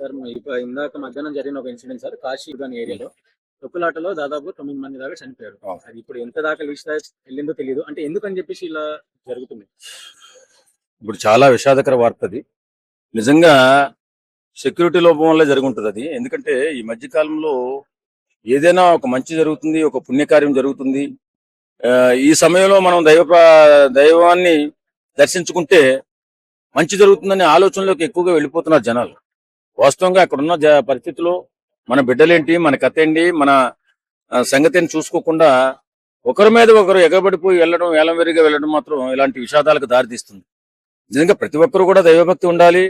Sir ఇందాక మధ్యాహ్నం జరిగిన ఒక ఇన్సిడెంట్ సార్ కాశీ గాని ఏరియాలో. తొక్కులాటలో దాదాపు తొమ్మిది మంది దాకా చనిపోయారు. అది ఇప్పుడు ఎంత దాకా లీస్ట్ వెళ్ళిందో తెలియదు అంటే ఎందుకని చెప్పేసి ఇలా జరుగుతుంది? ఇప్పుడు చాలా విషాదకర వార్త అది. నిజంగా సెక్యూరిటీ లోపం వల్ల జరుగుంటుంది అది. ఎందుకంటే ఈ మధ్య కాలంలో ఏదైనా ఒక మంచి జరుగుతుంది ఒక పుణ్యకార్యం జరుగుతుంది. ఈ సమయంలో మనం దైవ దైవాన్ని దర్శించుకుంటే మంచి జరుగుతుందనే ఆలోచనలోకి ఎక్కువగా వెళ్ళిపోతున్నారు జనాలు. వాస్తవంగా అక్కడున్న జ- పరిస్థితులు మన బిడ్డలేంటి మన కథ ఏంటి మన సంగతిని చూసుకోకుండా ఒకరి మీద ఒకరు ఎగబడిపోయి వెళ్ళడం వేలంవెరిగా వెళ్ళడం మాత్రం ఇలాంటి విషాదాలకు దారితీస్తుంది. నిజంగా ప్రతి ఒక్కరు కూడా దైవభక్తి ఉండాలి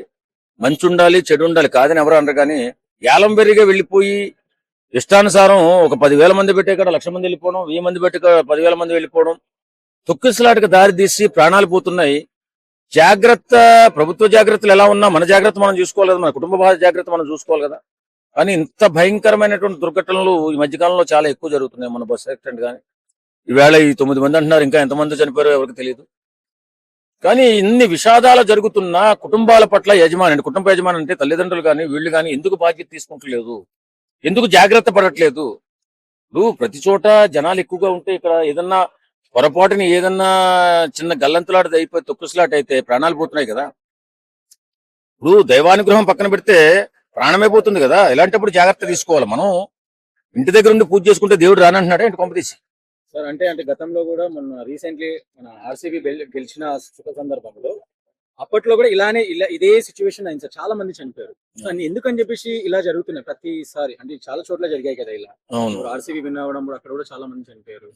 మంచి ఉండాలి చెడు ఉండాలి కాదని ఎవరు అనరు కానీ ఏలంబెరిగా వెళ్ళిపోయి ఇష్టానుసారం ఒక పదివేల మంది పెట్టే కాడ లక్ష మంది వెళ్ళిపోవడం వెయ్యి మంది పెట్టే కాడ పదివేల మంది వెళ్ళిపోవడం తొక్కిసలాటకు దారి తీసి ప్రాణాలు పోతున్నాయి. జాగ్రత్త ప్రభుత్వ జాగ్రత్తలు ఎలా ఉన్నా మన జాగ్రత్త మనం చూసుకోవాలి కదా మన కుటుంబ జాగ్రత్త మనం చూసుకోవాలి కదా. కానీ ఇంత భయంకరమైనటువంటి దుర్ఘటనలు ఈ మధ్యకాలంలో చాలా ఎక్కువ జరుగుతున్నాయి మన బస్సు యాక్సిడెంట్ కానీ ఈవేళ ఈ తొమ్మిది మంది అంటున్నారు ఇంకా ఎంతమంది చనిపోయారో ఎవరికి తెలియదు కానీ ఇన్ని విషాదాలు జరుగుతున్న కుటుంబాల పట్ల యజమాని కుటుంబ యజమాని అంటే తల్లిదండ్రులు కానీ వీళ్ళు కానీ ఎందుకు బాధ్యత తీసుకుంటలేదు? ఎందుకు జాగ్రత్త పడట్లేదు? ఇప్పుడు ప్రతి చోట జనాలు ఎక్కువగా ఉంటే ఇక్కడ ఏదన్నా పొరపాటుని ఏదన్నా చిన్న గల్లంతులాట అయిపోయి తొక్కుసలాట అయితే ప్రాణాలు పోతున్నాయి కదా. ఇప్పుడు దైవానుగ్రహం పక్కన పెడితే ప్రాణమే పోతుంది కదా. ఇలాంటప్పుడు జాగ్రత్త తీసుకోవాలి మనం. ఇంటి దగ్గర ఉండి పూజ చేసుకుంటే దేవుడు రానంటున్నాడే ఇంటి కొంపతీసి సార్ అంటే అంటే గతంలో కూడా మొన్న రీసెంట్లీ మన ఆర్సీబీ గెలిచిన శుభ సందర్భంలో అప్పట్లో కూడా ఇలానే ఇలా ఇదే సిచ్యువేషన్ అయింది సార్. చాలా మంది చనిపోయారు. ఎందుకని చెప్పేసి ఇలా జరుగుతున్నాయి? ప్రతిసారి అంటే చాలా చోట్ల జరిగాయి కదా ఇలా. ఆర్సీబీ విన్ అవ్వడం కూడా అక్కడ కూడా చాలా మంది చనిపోయారు.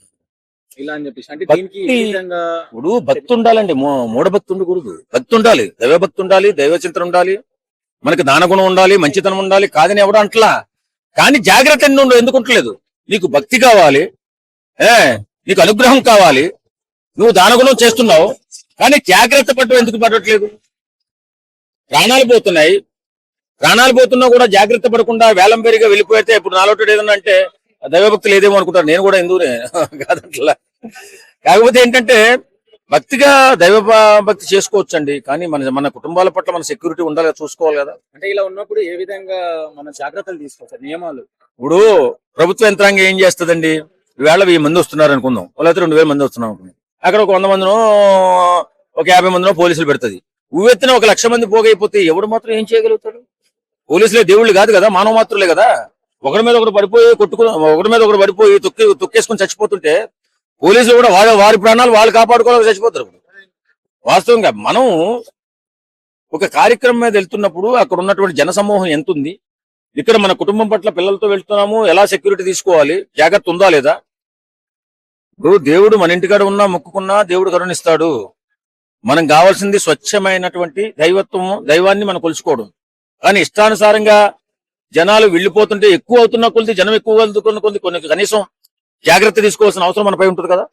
ఇలా అని చెప్పేసి. అంటే భక్తి- దీనికి ఏ విధంగా ఇప్పుడు భక్తి ఉండాలండి. మూ- మూఢభక్తి ఉండకూడదు. భక్తి ఉండాలి. దైవ భక్తి ఉండాలి. దైవ చింతన ఉండాలి. మనకి దానగుణం ఉండాలి. మంచితనం ఉండాలి. కాదని ఎవడు అంటలా. కానీ జాగ్రత్త ఎన్ని ఉండవు ఎందుకు ఉండలేదు నీకు భక్తి కావాలి. ఏ? నీకు అనుగ్రహం కావాలి. నువ్వు దానగుణం చేస్తున్నావు. కానీ జాగ్రత్త పట్టు ఎందుకు పడట్లేదు? ప్రాణాలు పోతున్నాయి. ప్రాణాలు పోతున్నా కూడా జాగ్రత్త పడకుండా వేలం పెరిగా వెళ్ళిపోతే ఇప్పుడు నాలోటి ఏదన్నా అంటే దైవభక్తి లేదేమో అనుకుంటారు. నేను కూడా ఎందుకునే కాదంటలా కాకపోతే ఏంటంటే భక్తిగా దైవ భక్తి చేసుకోవచ్చు అండి కానీ మన మన కుటుంబాల పట్ల మన సెక్యూరిటీ ఉండాలి చూసుకోవాలి కదా. అంటే ఇలా ఉన్నప్పుడు ఏ విధంగా మన జాగ్రత్తలు తీసుకోవాలి సార్ నియమాలు? ఇప్పుడు ప్రభుత్వ యంత్రాంగం ఏం చేస్తుందండి? ఈవేళ వెయ్యి మంది వస్తున్నారు అనుకుందాం. లేకపోతే రెండు వేల మంది వస్తున్నాం అనుకుందాం. అక్కడ ఒక వంద మందినో ఒక యాభై మందినో పోలీసులు పెడుతుంది. ఉవ్వెత్తిన ఒక లక్ష మంది పోగైపోతే ఎవడు మాత్రం ఏం చేయగలుగుతాడు? పోలీసులే దేవుళ్ళు కాదు కదా మానవ మాత్రులే కదా. ఒకరి మీద ఒకరు పడిపోయి కొట్టుకుని ఒకరి మీద ఒకరు పడిపోయి తొక్కి తొక్కేసుకుని చచ్చిపోతుంటే పోలీసులు కూడా వాళ్ళ వారి ప్రాణాలు వాళ్ళు కాపాడుకోవాలి చచ్చిపోతారు వాస్తవంగా మనం ఒక కార్యక్రమం మీద వెళ్తున్నప్పుడు అక్కడ ఉన్నటువంటి జనసమూహం ఎంత ఉంది ఇక్కడ మన కుటుంబం పట్ల పిల్లలతో వెళ్తున్నాము ఎలా సెక్యూరిటీ తీసుకోవాలి జాగ్రత్త ఉందా లేదా? ఇప్పుడు దేవుడు మన ఇంటికాడ ఉన్నా మొక్కుకున్నా దేవుడు కరుణిస్తాడు. మనం కావాల్సింది స్వచ్ఛమైనటువంటి దైవత్వము దైవాన్ని మనం కొలుచుకోవడం. కానీ ఇష్టానుసారంగా జనాలు వెళ్ళిపోతుంటే ఎక్కువ అవుతున్న కొద్ది జనం ఎక్కువ వెళ్తున్న కొద్ది కొన్ని కనీసం జాగ్రత్త తీసుకోవాల్సిన అవసరం మనపై ఉంటుంది కదా.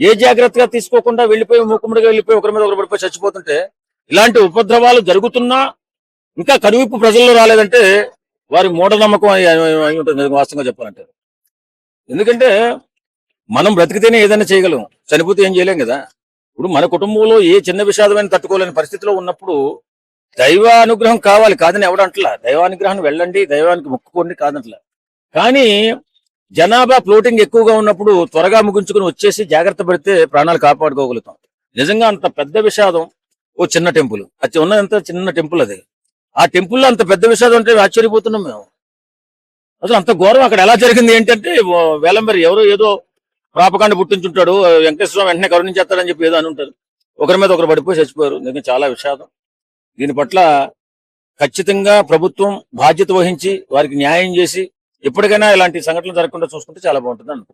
ఏ జాగ్రత్తగా తీసుకోకుండా వెళ్ళిపోయి ముక్కుముడిగా వెళ్ళిపోయి ఒకరి మీద ఒకరు పడిపోయి చచ్చిపోతుంటే ఇలాంటి ఉపద్రవాలు జరుగుతున్నా ఇంకా కరువిప్పు ప్రజల్లో రాలేదంటే వారి మూఢనమ్మకం అయి ఉంటుంది వాస్తవంగా చెప్పాలంటే. ఎందుకంటే మనం బ్రతికితేనే ఏదైనా చేయగలం. చనిపోతే ఏం చేయలేం కదా. ఇప్పుడు మన కుటుంబంలో ఏ చిన్న విషాదమైన తట్టుకోలేని పరిస్థితిలో ఉన్నప్పుడు దైవానుగ్రహం కావాలి కాదని ఎవడంటలా దైవానుగ్రహం వెళ్ళండి దైవానికి మొక్కుకోండి కాదంటలా. కానీ జనాభా ఫ్లోటింగ్ ఎక్కువగా ఉన్నప్పుడు త్వరగా ముగించుకుని వచ్చేసి జాగ్రత్త పడితే ప్రాణాలు కాపాడుకోగలుగుతాం. నిజంగా అంత పెద్ద విషాదం ఓ చిన్న టెంపుల్. అది ఉన్నదంత చిన్న టెంపుల్ అది. ఆ టెంపుల్లో అంత పెద్ద విషాదం అంటే ఆశ్చర్యపోతున్నాం మేము. అసలు అంత ఘోరం అక్కడ ఎలా జరిగింది ఏంటంటే వేలంబరి ఎవరో ఏదో ప్రాపకాండ పుట్టించుంటాడు వెంకటేశ్వర వెంటనే కరుణించేస్తాడని చెప్పి ఏదో అని ఉంటారు. ఒకరి మీద ఒకరు పడిపోయి చచ్చిపోయారు. నిజంగా చాలా విషాదం. దీని పట్ల ఖచ్చితంగా ప్రభుత్వం బాధ్యత వహించి వారికి న్యాయం చేసి ఎప్పటికైనా ఇలాంటి సంఘటనలు జరగకుండా చూసుకుంటే చాలా బాగుంటుంది అనుకుంటున్నాను.